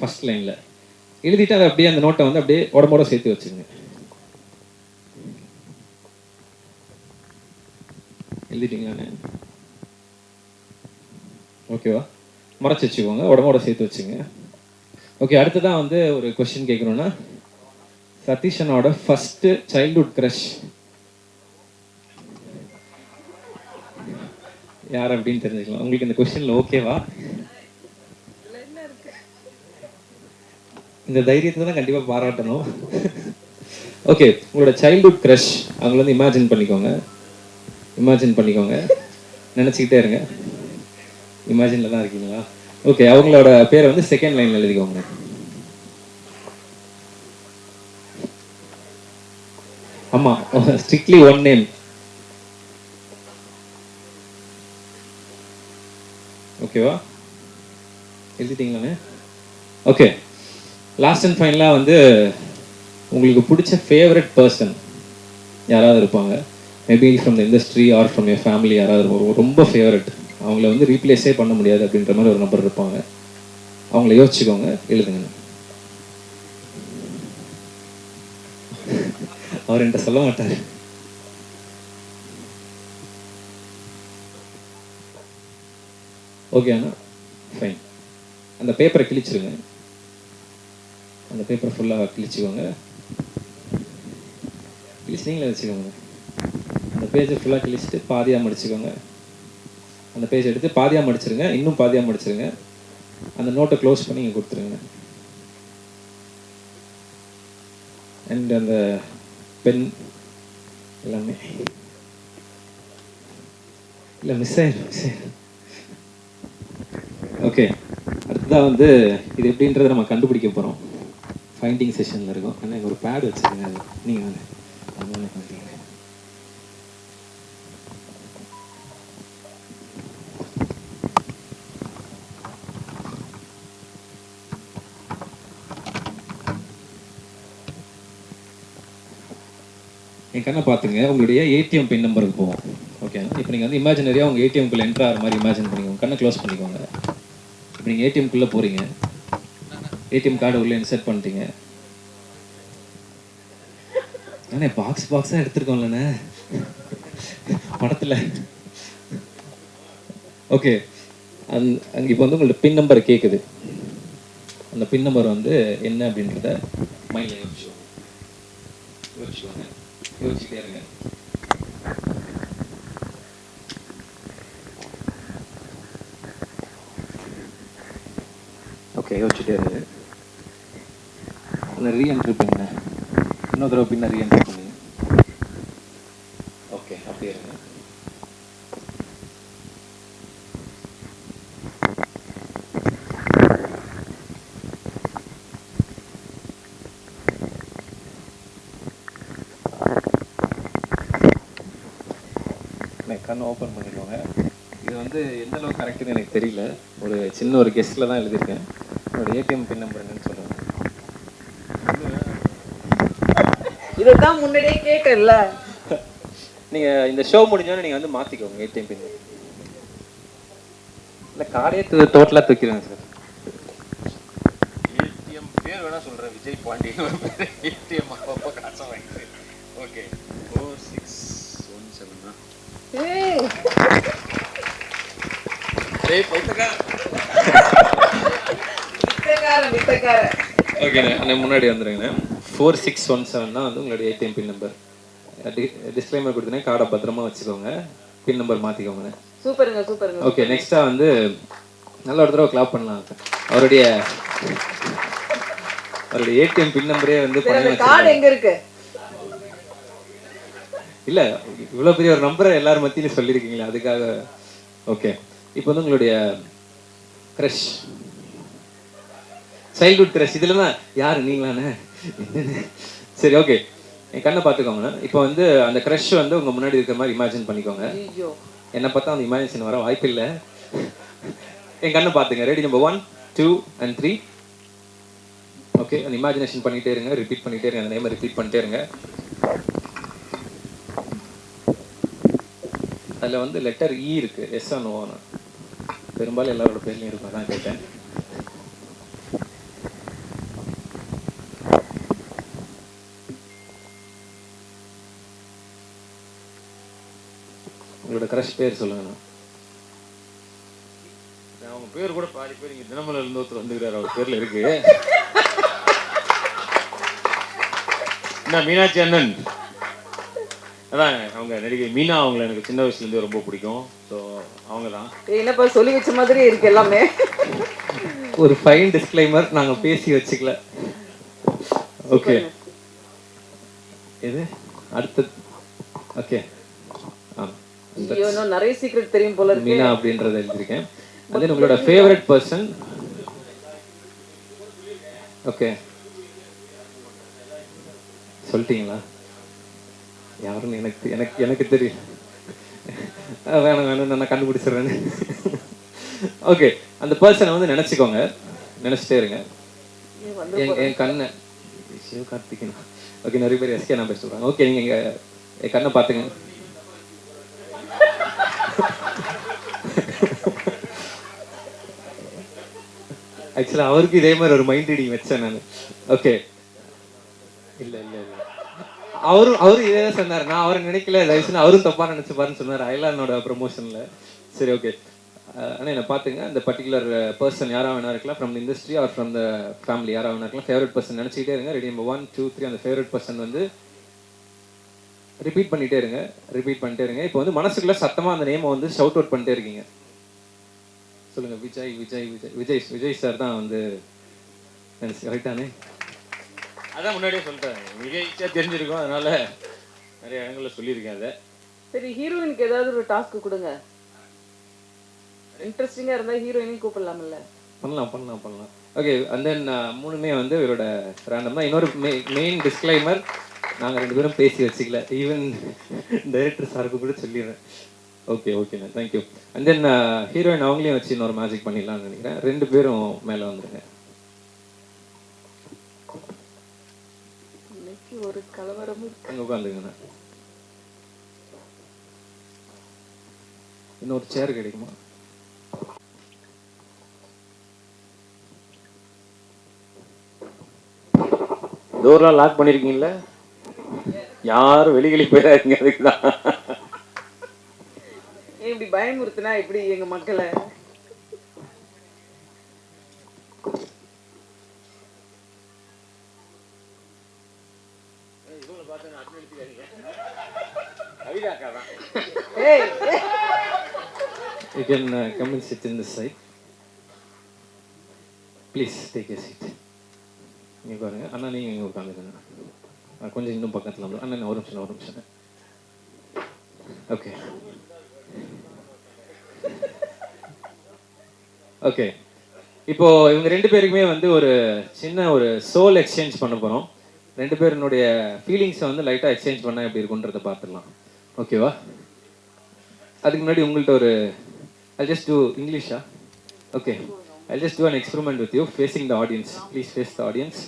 First லைனில் எழுதிட்டு அதை அப்படியே அந்த நோட்டை வந்து அப்படியே உடம்போட சேர்த்து வச்சுருங்க. எழுதிட்டீங்களாண்ணே ஓகேவா மறைச்சி வச்சுக்கோங்க. உடம்போட சேர்த்து வச்சுங்க. ஓகே அடுத்ததான் வந்து ஒரு கொஸ்டின் கேட்குறோன்னா சதீஷனோட ஃபர்ஸ்ட் சைல்ட்ஹுட் க்ரஷ் யார் அப்படின்னு தெரிஞ்சுக்கலாம். உங்களுக்கு இந்த கொஸ்டின்ல ஓகேவா இந்த தைரியத்தை தான் கண்டிப்பாக பாராட்டணும். ஓகே உங்களோட சைல்டுஹுட் க்ரஷ் அவங்கள வந்து இமேஜின் பண்ணிக்கோங்க. இமேஜின் பண்ணிக்கோங்க. நினச்சிக்கிட்டே இருங்க. இமேஜினில் தான் இருக்கீங்களா? ஓகே அவங்களோட பேரை வந்து செகண்ட் லைனில் எழுதிக்கோங்க. ஆமாம் ஸ்ட்ரிக்ட்லி ஒன் நேம் ஓகேவா எழுதிட்டீங்களாண்ணே ஓகே லாஸ்ட் அண்ட் ஃபைனலாக வந்து உங்களுக்கு பிடிச்ச ஃபேவரட் பர்சன் யாராவது இருப்பாங்க? Maybe from the industry or from your family யாராவது இருப்பாங்க. ரொம்ப ஃபேவரட் அவங்கள வந்து ரீப்ளேஸே பண்ண முடியாது அப்படின்ற மாதிரி ஒரு நபர் இருப்பாங்க. அவங்கள யோசிச்சுக்கோங்க எழுதுங்க. அவர் என்கிட்ட சொல்ல மாட்டார். ஓகே அண்ணா ஃபைன் அந்த பேப்பரை கிழிச்சிருங்க. அந்த பேப்பரை ஃபுல்லாக கிழிச்சிக்கோங்க. கிழிச்சிங்களே வச்சுக்கோங்க. அந்த பேஜை ஃபுல்லாக கிழிச்சிட்டு பாதியாக மடிச்சுக்கோங்க. அந்த பேஜ் எடுத்து பாதியாக மடிச்சிருங்க. இன்னும் பாதியாக மடிச்சிருங்க. அந்த நோட்டை க்ளோஸ் பண்ணி இங்கே கொடுத்துருங்க. அண்ட் அந்த பென் எல்லாமே. இல்லை மிஸ் ஆயிடும் மிஸ் ஆயிடும் ஓகே அடுத்ததாக வந்து இது எப்படின்றத நம்ம கண்டுபிடிக்க போகிறோம் ஃபைண்டிங் செஷனில் இருக்கும். ஏன்னா ஒரு பேட் வச்சுருங்க நீங்கள் வந்து பண்ணுறீங்க என் கண்ணை பார்த்துங்க. உங்களுடைய ஏடிஎம் பின் நம்பருக்கு போவோம். ஓகே இப்போ நீங்கள் வந்து இமேஜினரியாக உங்கள் ஏடிஎம்குள்ளே என்ட்ரு ஆகிற மாதிரி இமேஜின் பண்ணிக்கோங்க. கண்ணை க்ளோஸ் பண்ணிக்கோங்க. இப்போ நீங்கள் ஏடிஎம்குள்ளே போகிறீங்க ஏடிஎம் கார்டு உள்ளே இன்சர்ட் பண்ணிட்டீங்க. அண்ணே பாக்ஸ் பாக்ஸாக எடுத்துருக்கோம்லண்ணே. படத்தில். ஓகே அந் அங்கே இப்போ வந்து உங்களோட பின் நம்பர் கேட்குது அந்த பின் நம்பர் வந்து என்ன அப்படின்றத மைண்டில் யோசிச்சோம் யோசிச்சுவாங்க யோசிச்சுட்டே இருங்க. ஓகே யோசிச்சுட்டே இருங்க. ரீஎன்ட்ரி பண்ணுங்க இன்னொரு தடவை பின்ன ரீஎன்ட்ரி பண்ணுங்க ஓகே அப்படியே இருங்க கண்ணு ஓப்பன் பண்ணிடுவாங்க இது வந்து எந்த அளவுக்கு கரெக்டுன்னு எனக்கு தெரியல. ஒரு சின்ன ஒரு கெஸ்ட்டில் தான் எழுதியிருக்கேன். ஒரு ஏடிஎம் பின் நம்பர் என்னன்னு இதுதான் முன்னாடியே கேட்டேன்ல. நீங்கள் இந்த ஷோ முடிஞ்சோன்னே நீங்கள் வந்து மாற்றிக்கோங்க ஏடிஎம் பின் இல்லை கார்டே டோட்டலாக தூக்கிடுங்க சார் ஏடிஎம் பேர் வேணா சொல்றேன் விஜய் பாண்டியன் ஏடிஎம் அப்பப்போ காசை வாங்கிட்டு. Okay four six one seven ஏய். டேய் பைத்தக்கா வித்தக்காரன் வித்தக்காரன். ஓகேண்ணே அண்ணே முன்னாடி வந்துருங்கண்ணே. ஃபோர் சிக்ஸ் ஒன் செவன் தான் வந்து உங்களுடைய ஏடிஎம் பின் நம்பர் டிஸ்க்ளைமர் கொடுத்தனே. கார்டை பத்திரமா வச்சுக்கோங்க. பின் நம்பர் மாற்றிக்கோங்கண்ணே சூப்பருங்க சூப்பருங்க. ஓகே நெக்ஸ்ட்டாக வந்து நல்ல ஒரு தடவை கிளாப் பண்ணலாம். அவருடைய அவருடைய ஏடிஎம் பின் நம்பரே வந்து கார்டு. எங்க இருக்கு? இல்ல இவ்வளவு பெரிய ஒரு நம்பரை எல்லாரும் மத்தியிலும் சொல்லியிருக்கீங்களே அதுக்காக. ஓகே இப்போ வந்து உங்களுடைய க்ரஷ் சைல்ட்ஹுட் க்ரஷ் இதுல தான் யாரு நீங்களானே? சரி ஓகே என் கண்ணை பார்த்துக்கோங்க. இப்போ வந்து அந்த க்ரஷ் வந்து உங்க முன்னாடி இருக்கிற மாதிரி இமேஜின் பண்ணிக்கோங்க. என்னை பார்த்தா அந்த இமேஜினேஷன் வர வாய்ப்பில்லை என் கண்ணை பார்த்துங்க. Ready number one two and three okay அந்த இமேஜினேஷன் பண்ணிட்டே இருங்க. ரிப்பீட் பண்ணிட்டே இருங்க. அந்த நேமை ரிப்பீட் பண்ணிட்டே இருங்க. அதில் வந்து லெட்டர் இ இருக்கு. எஸ் நோன்னு பெரும்பாலும் எல்லாரோட பேர்லையும் இருக்கும். அதான் கேட்டேன். க்ரஷ் பேர் சொல்லுங்கண்ணா. அவங்க பேர் கூட பாதி பேர் இங்கே தினமலர் இருந்து ஒருத்தர் வந்துக்கிறார் அவர் பேர்ல இருக்கு. என்ன மீனாட்சி அண்ணன்? அதான் அவங்க நடிகை மீனா அவங்கள எனக்கு சின்ன வயசுலேருந்து ரொம்ப பிடிக்கும். ஸோ அவங்க தான் என்னப்பா சொல்லி வச்ச மாதிரி இருக்கு எல்லாமே. ஒரு ஃபைன் டிஸ்க்ளைமர் நாங்க பேசி வச்சுக்கல. ஓகே எது? அடுத்து ஓகே நிறைய சீக்ரெட் தெரியும் போல இருக்கு. மீனா அப்படின்றத எழுதியிருக்கேன். அது உங்களோட ஃபேவரட் பர்சன் ஓகே சொல்லிட்டீங்களா? யாருன்னு எனக்கு எனக்கு எனக்கு தெரியும் வேணாம் வேணாம் நான் கண்டுபிடிச்சிடுறேன்னு. ஓகே அந்த பர்சனை வந்து நினச்சிக்கோங்க. நினச்சிட்டே இருங்க. என் என் கண்ணை. சிவகார்த்திகேயன் ஓகே நிறைய பேர் எஸ்கே நான் பேச சொல்கிறாங்க ஓகே நீங்கள் இங்கே என் கண்ணை பார்த்துங்க ஆக்சுவலாக அவருக்கு இதே மாதிரி ஒரு மைண்ட் ரீடிங் வச்சேன் நான். ஓகே இல்லை இல்லை இல்லை. அவரும் அவரும் இதே தான் சொன்னார். நான் அவரை நினைக்கல. தயவுசெய்து அவரும் தப்பாக நினச்சிப்பாருன்னு சொன்னார். அயலானோட ப்ரொமோஷனில் சரி ஓகே ஆனால் என்னை பார்த்துங்க. அந்த பர்டிகுலர் பர்சன் யாராக வேணா இருக்கலாம். From industry or from the family யாராக வேணா இருக்கலாம். ஃபேவரட் பர்சன் நினச்சிக்கிட்டே இருங்க. Ready number one two three அந்த ஃபேவரட் பர்சன் வந்து ரிப்பீட் பண்ணிட்டே இருங்க. ரிப்பீட் பண்ணிட்டே இருங்க. இப்போ வந்து மனசுக்குள்ள சத்தமாக அந்த நேமை வந்து ஷவுட் அவுட் பண்ணிட்டே இருக்கீங்க. சொல்லுங்க விஜய் விஜய் விஜய் விஜய் விஜய் சார் தான் வந்து கரெக்டானே அதான் முன்னாடியே சொல்லிட்டேன். விஜய் தெரிஞ்சிருக்கும் அதனால நிறைய இடங்கள்ல சொல்லியிருக்கேன் அதை. சரி ஹீரோயினுக்கு ஏதாவது ஒரு டாஸ்க் கொடுங்க. இன்ட்ரெஸ்டிங்கா இருந்தா ஹீரோயினையும் கூப்பிடலாம்ல. பண்ணலாம் பண்ணலாம் பண்ணலாம். ஓகே அண்ட் தென் மூணுமே வந்து இவரோட ரேண்டம் தான். இன்னொரு மெயின் டிஸ்க்ளைமர் நாங்கள் ரெண்டு பேரும் பேசி வச்சுக்கல. ஈவன் டைரக்டர் சாருக்கு கூட சொல்லிடுறேன். ஓகே ஓகேண்ணா தேங்க்யூ அண்ட் தென் ஹீரோயின் அவங்களையும் வச்சு இன்னொரு மேஜிக் பண்ணிடலாம்னு நினைக்கிறேன். ரெண்டு பேரும் மேலே வந்துருங்க. ஒரு கலவரம் இருக்கு. அங்கே உட்காந்துங்கண்ணா இன்னொரு சேர் கிடைக்குமா? டோர்லாம் லாக் பண்ணிருக்கீங்களா யாரும் வெளிகளி போயிடாதீங்க அதுக்கு தான் ஏன் இப்படி பயமுறுத்துனா இப்படி எங்க மக்களை. You can uh, come and sit in this side. Please take a seat. இங்கே பாருங்க அண்ணா நீங்கள் இங்கே உட்காந்துக்கங்க கொஞ்சம் இன்னும் பக்கத்தில் வந்து அண்ணா ஒரு நிமிஷம் ஒரு நிமிஷம் ஓகே ஓகே இப்போ இவங்க ரெண்டு பேருக்குமே வந்து ஒரு சின்ன ஒரு சோல் எக்ஸ்சேஞ்ச் பண்ண போகிறோம் ரெண்டு பேருனுடைய ஃபீலிங்ஸை வந்து லைட்டாக எக்ஸ்சேஞ்ச் பண்ணால் எப்படி இருக்குன்றதை பார்த்துடலாம். ஓகேவா அதுக்கு முன்னாடி உங்கள்கிட்ட ஒரு I just two இங்கிலீஷா okay I just to an experiment with you facing the audience please face the audience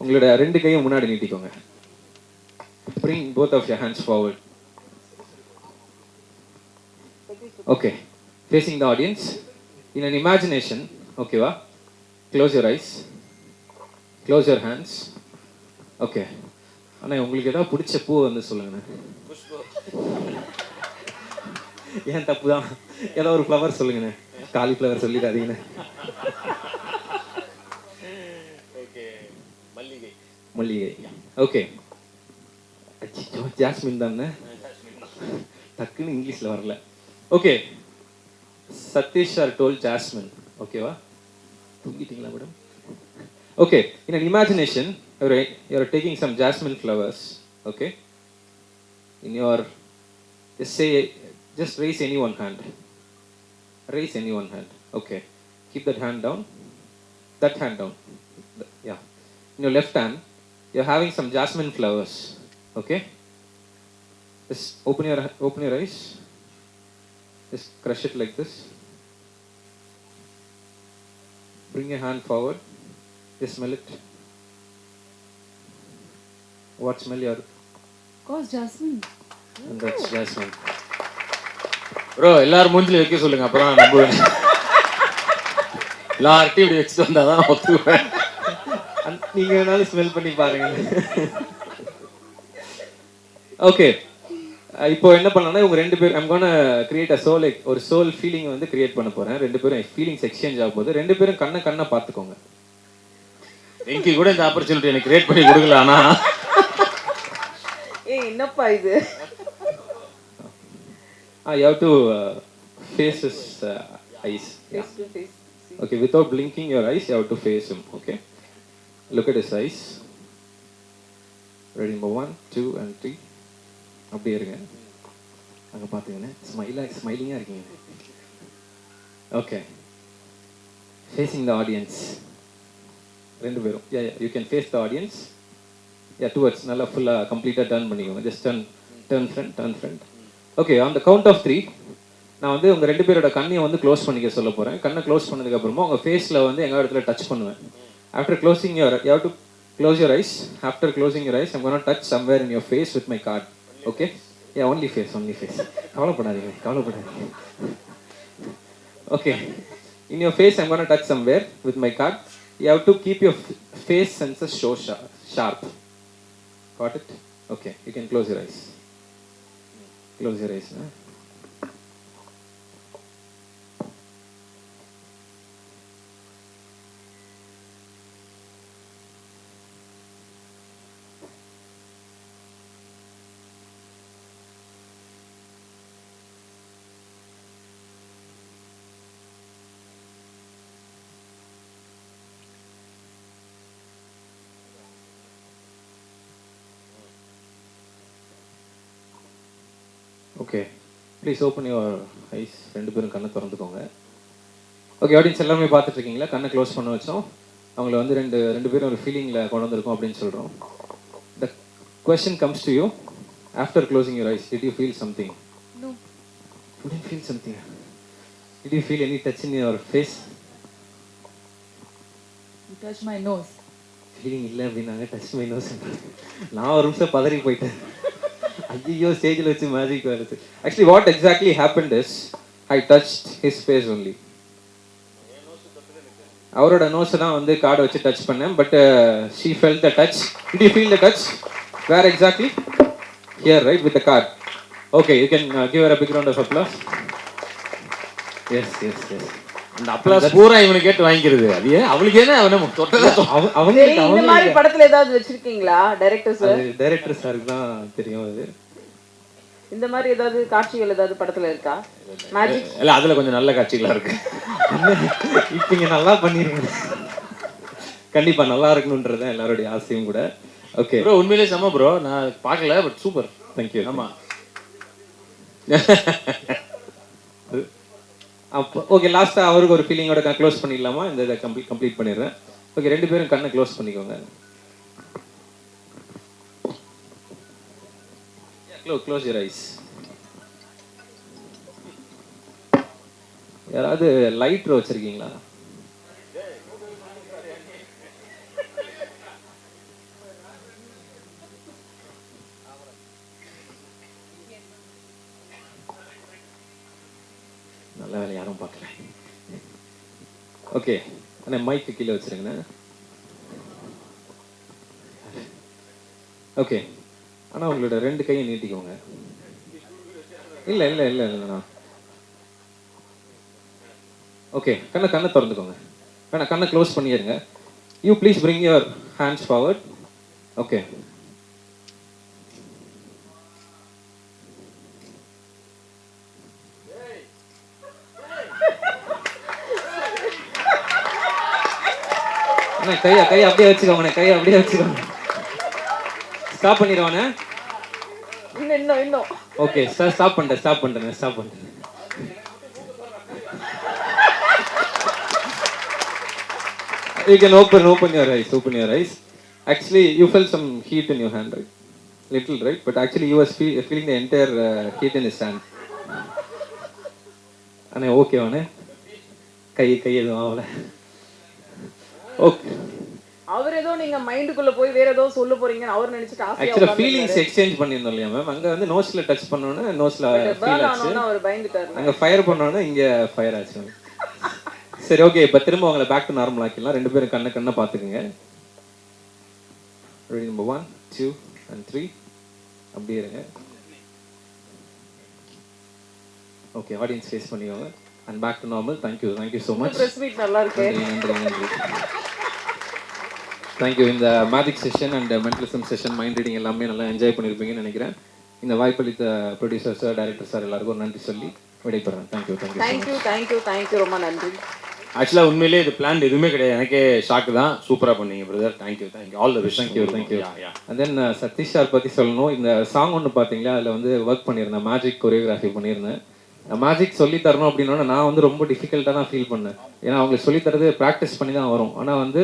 உங்களோட ரெண்டு கையும் முன்னாடி நீட்டிக்கோங்க. Bring both of your hands forward. Okay. Facing the audience. In an imagination ஓகேவா close your eyes. Close your hands. Okay அண்ணா உங்களுக்கு ஏதாவது பிடிச்ச பூ வந்து சொல்லுங்கண்ணே. ஏன் தப்பு தான் ஏதோ ஒரு ஃப்ளவர் சொல்லுங்கண்ணே. காலிஃப்ளவர் சொல்லிடாதீங்கண்ணே. மல்லிகை. மல்லிகை. ஓகே ஜாஸ்மின் தானே? டக்குன்னு இங்கிலீஷில் வரல. Okay Satish sir told Jasmine, okay, madam? Okay, in an imagination, you're, you're taking some jasmine flowers, okay? In your, just say, just raise any one hand. Raise any one hand, okay. Keep that hand down, that hand down, yeah. In your left hand, you're having some jasmine flowers, okay? Just open your, open your eyes. Just crush it like this. Bring your hand forward. Just smell it. What smell you are goes jasmine And that's jasmine. Bro எல்லாரும் மூஞ்சில வைக்க சொல்லுங்க அப்புறம் நான் நம்புவேன். எல்லார்ட்டையும் இப்படி வச்சுட்டு வந்தா தான் ஒத்துக்குவேன். நீங்க வேணாலும் ஸ்மெல் பண்ணி பாருங்க. ஓகே இப்போ என்ன பண்ணலாம்னா இவங்க ரெண்டு பேர் I'm gonna create a soul ஒரு சோல் ஃபீலிங் வந்து கிரியேட் பண்ண போறேன் ரெண்டு பேரும் ஃபீலிங்ஸ் எக்ஸ்சேஞ்ச் ஆக போகுது ரெண்டு பேரும் கண்ணை கண்ணை பார்த்துக்கோங்க வெங்கி கூட இந்த ஆப்பர்ச்சுனிட்டி எனக்கு கிரியேட் பண்ணி கொடுக்கல ஆனா ஏய் என்னப்பா இது Ah, you have to uh, face his uh, eyes. Yeah. Face to face. Okay, without blinking your eyes, you have to face him. Okay. Look at his eyes. அப்படியே இருங்க. அங்கே பாத்தீங்கன்னா ஸ்மைலாக ஸ்மைலிங்காக இருக்கீங்க. ஓகே ஃபேஸிங் த ஆடியன்ஸ் ரெண்டு பேரும். Yeah you can face the audience yeah towards நல்லா ஃபுல்லாக கம்ப்ளீட்டாக டர்ன் பண்ணிக்கோங்க. Just turn turn front turn front okay on the count of three நான் வந்து உங்கள் ரெண்டு பேரோட கண்ணையை வந்து க்ளோஸ் பண்ணிக்க சொல்ல போகிறேன் கண்ணை க்ளோஸ் பண்ணதுக்கப்புறமா உங்கள் ஃபேஸில் வந்து எங்கள் இடத்துல டச் பண்ணுவேன். After closing your you to close your eyes after closing your eyes I'm gonna touch somewhere in your face with my card okay A only face only face கவலைப்படாதீங்க கவலைப்படாதீங்க. Okay in your face I'm gonna touch somewhere with my card you have to keep your face senses so sharp got it okay you can close your eyes close your eyes okay please open your eyes ரெண்டு பேரும் கண்ணை திறந்துக்கோங்க. Okay audience எல்லாமே பார்த்துட்டு இருக்கீங்களா கண்ணை close பண்ண வச்சோம். அவங்கள வந்து ரெண்டு ரெண்டு பேரும் ஒரு ஃபீலிங்கில் கொண்டு வந்திருக்கோம் அப்படின்னு சொல்கிறோம் the question comes to you after closing your eyes did you feel something something. Did you feel any touch in your face? You touch my nose. Feeling இல்லை அப்படின்னாங்க. டச் மை நோஸ் நான் ஒரு நிமிஷம் பதறி போயிட்டேன். ஐயோ ஸ்டேஜில் வச்சு மேஜிக் வருது actually what exactly happened is I touch his face only அவரோட நோஸை தான் வந்து கார்டை வச்சு டச் பண்ணேன் but she fell the touch you feel the touch where exactly here right with the card okay you can give a big round of applause yes yes yes அந்த applause பூரா இவனுக்கு கேட்டு வாங்கிக்கிறது. அது ஏன்? அவளுக்கு என்ன அவன தொட்டதா? அவங்க சரி இந்த மாதிரி படத்துல ஏதாவது வச்சிருக்கீங்களா டைரக்டர் சார் டைரக்டர் சாருக்கு தான் தெரியும் அது. இந்த மாதிரி ஏதாவது காட்சிகள் ஏதாவது படத்துல இருக்கா? மேஜிக் இல்ல அதுல கொஞ்சம் நல்ல காட்சிகளா இருக்கு. இப்போ இங்க நல்லா பண்ணிருங்க கண்டிப்பா நல்லா இருக்கணுன்றது தான் எல்லாருடைய ஆசையும் கூட. ஓகே ப்ரோ உண்மையிலே செம்ம ப்ரோ நான் பார்க்கல பட் சூப்பர் தேங்க்யூ ஆமா. அப்போ ஓகே லாஸ்ட்டாக அவருக்கு ஒரு ஃபீலிங்கோட க்ளோஸ் பண்ணிடலாமா? இந்த இதை கம்ப்ளீட் கம்ப்ளீட் பண்ணிடுறேன். ஓகே ரெண்டு பேரும் கண்ணை க்ளோஸ் பண்ணிக்கோங்க. க்ளோ க்ளோஸ் யூர் ஐஸ் யாராவது லைட்ரு வச்சுருக்கீங்களா? நல்ல வேலை யாரும் பார்க்கல. ஓகே அண்ணா மைக்கு கீழே வச்சுருங்கண்ணா. ஓகே ஆனால் உங்களோட ரெண்டு கையை நீட்டிக்கோங்க. இல்லை இல்லை இல்லை இல்லைண்ணா ஓகே கண்ணை கண்ணை திறந்துக்கோங்க. வேணா கண்ணை க்ளோஸ் பண்ணிடுங்க. You please bring your hands forward okay அண்ணா கையை கையை அப்படியே வச்சுக்கோங்கண்ணே கையை அப்படியே வச்சுக்கோங்க ஸ்டாப் பண்ணிடுவானே இன்னும் இன்னும் இன்னும் ஓகே சார் ஸ்டாப் பண்ணிட்டேன் ஸ்டாப் பண்ணிட்டேன் ஸ்டாப் பண்ணிட்டேன் you can open open your eyes open your eyes actually you felt some heat in your hand right little right but actually you was feel, feeling the entire uh, heat in his hand அண்ணே okay அண்ணே கை கை எதுவும் ஆகல okay அவர் ஏதோ நீங்க மைண்டுக்குள்ள போய் வேற ஏதோ சொல்ல போறீங்கன்னு அவர் நினைச்சிட்டு ஆசையா ஆக்சுவலாக ஃபீலிங்ஸ் எக்ஸ்சேஞ்ச் பண்ணியிருந்தோம் இல்லையா மேம் அங்கே வந்து நோஸில் டச் பண்ணோன்னே நோஸில் ஃபீல் ஆச்சு. அவர் பயந்துட்டாரு. அங்கே ஃபயர் பண்ணோன்னே இங்கே ஃபயர் ஆச்சு. சரி ஓகே இப்போ திரும்ப உங்களை பேக் டு நார்மல் ஆக்கிடலாம். ரெண்டு பேரும் கண்ணை கண்ணை பார்த்துக்குங்க. Ready number one two and three அப்படியே இருங்க. ஓகே ஆடியன்ஸ் ஃபேஸ் பண்ணிக்கோங்க. And back to normal thank you thank you so much நல்லா இருக்கு. நன்றி நன்றி. தேங்க்யூ இந்த magic session and mentalism session mind reading எல்லாமே நல்லா என்ஜாய் பண்ணியிருப்பீங்கன்னு நினைக்கிறேன். இந்த வாய்ப்பளித்த ப்ரொடியூசர் சார் டைரக்டர் சார் எல்லாருக்கும் நன்றி சொல்லி விடைபெறேன். Thank you thank you thank you thank you thank you ரொம்ப நன்றி. ஆக்சுவலாக உண்மையிலே இது பிளான் எதுவுமே கிடையாது. எனக்கே ஷாக்கு தான். சூப்பராக பண்ணீங்க brother thank you thank you all the wish thank you thank you yeah and then Satish sir பற்றி சொல்லணும். இந்த சாங் ஒன்று பார்த்தீங்களா அதில் வந்து ஒர்க் பண்ணியிருந்தேன். மேஜிக் கொரியோகிராஃபி பண்ணியிருந்தேன். மேஜிக் சொல்லி தரணும் அப்படின்னா நான் வந்து ரொம்ப டிஃபிகல்ட்டாக தான் ஃபீல் பண்ணேன். ஏன்னா அவங்களுக்கு சொல்லி தரது ப்ராக்டிஸ் பண்ணி தான் வரும். ஆனால் வந்து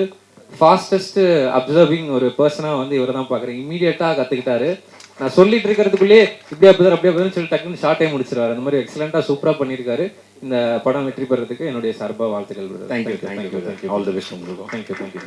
ஃபாஸ்டஸ்ட் அப்சர்விங் ஒரு பர்சனாக வந்து இவரை தான் பார்க்குறேன். இமீடியட்டாக கற்றுக்கிட்டாரு நான் சொல்லிட்டு இருக்கிறதுக்குள்ளேயே இப்படியா அப்படிதான் அப்படியே அப்படிதான் சொல்லி டக்குன்னு ஷார்ட்டே முடிச்சிருவாரு. அந்த மாதிரி எக்ஸலண்ட்டாக சூப்பராக பண்ணியிருக்காரு. இந்த படம் வெற்றி பெறதுக்கு என்னுடைய சார்பாக வாழ்த்துக்கள் thank you thank you thank you all the wish உங்களுக்கு தேங்க்யூ தேங்க்யூ